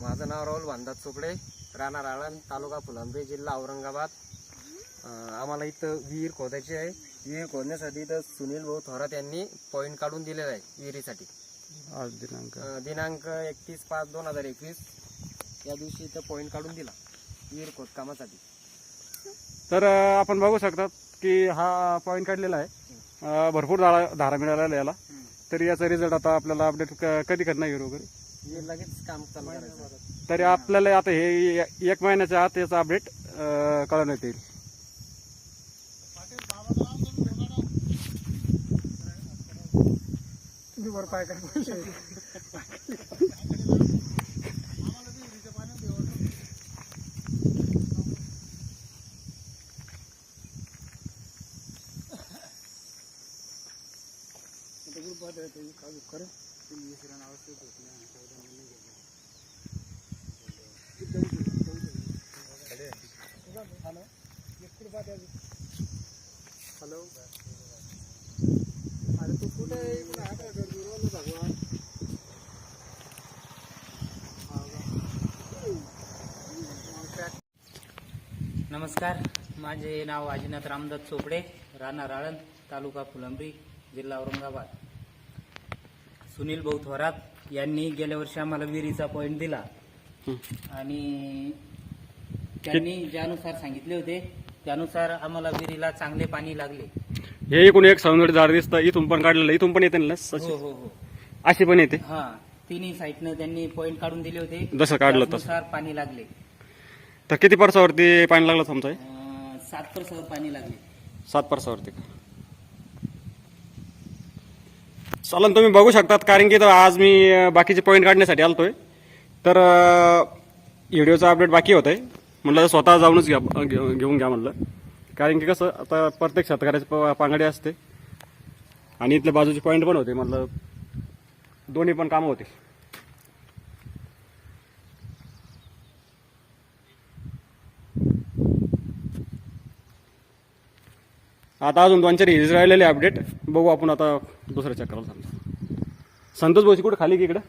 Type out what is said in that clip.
माझं नाव राहुल भांदात चोपडे राणा राळण तालुका फुलंब्री जिल्हा औरंगाबाद. आम्हाला इथं विहीर खोदायची आहे. विहीर खोदण्यासाठी इथं सुनील भाऊ थोरात यांनी पॉईंट काढून दिलेला आहे विहिरीसाठी. आज दिनांक. दिनांक एकतीस पाच दोन हजार एकवीस. या दिवशी इथं पॉईंट काढून दिला विहीर खोदकामासाठी तर आपण बघू शकतात की हा पॉईंट काढलेला आहे. भरपूर धारा धारा मिळालेला याला. तर याचा रिझल्ट आता आपल्याला अपडेट कधी करणार येईल वगैरे विहीर लगेच काम चालू करायचं. तरी आपल्याला आता हे एक महिन्याच्या आत याचा अपडेट कळवण्यात येईल. तुम्ही हॅलो अरे तू कुठे इकडे आहे भगवान नमस्कार माझे नाव अजिनाथ रामदास चोपडे राणा राळण तालुका फुलंब्री जिल्हा औरंगाबाद. सुनील भाऊ थोरात यांनी गेल्या वर्षी आम्हाला विहिरीचा पॉईंट दिला. आणि त्यांनी ज्यानुसार सांगितले होते त्यानुसार आम्हाला विहिरीला चांगले पाणी लागले. हे एकूण एक सवंगडी झाड दिसतं इथून पण काढलेलं इथून पण येते ना लस? हो हो हो. अशी पण येते? हा तिन्ही साईडनं त्यांनी पॉईंट काढून दिले होते. जसं काढलं तसं. त्यानुसार पाणी लागले. तर किती परसावरती पाणी लागलं तुमचं? हे? अं, सात परसवर पाणी लागले. सात परसावरती. का चालन तुम्ही बघू शकतात कारण की आज मी बाकीचे पॉईंट काढण्यासाठी आलतोय. तर व्हिडिओचा अपडेट बाकी होत आहे म्हणलं स्वतः जाऊनच घ्या घेऊन घ्या म्हणलं. कारण की कसं आता प्रत्येक शेतकऱ्याची प- पांगडी असते. आणि इथल्या बाजूचे पॉईंट पण होते म्हटलं दोन्ही पण कामं होते. आता अजून दोन चार हिरीज राहिलेले अपडेट बघू आपण आता दुसऱ्या चक्राला चालतो संतोष बोशी कुठं खाली की इकडं?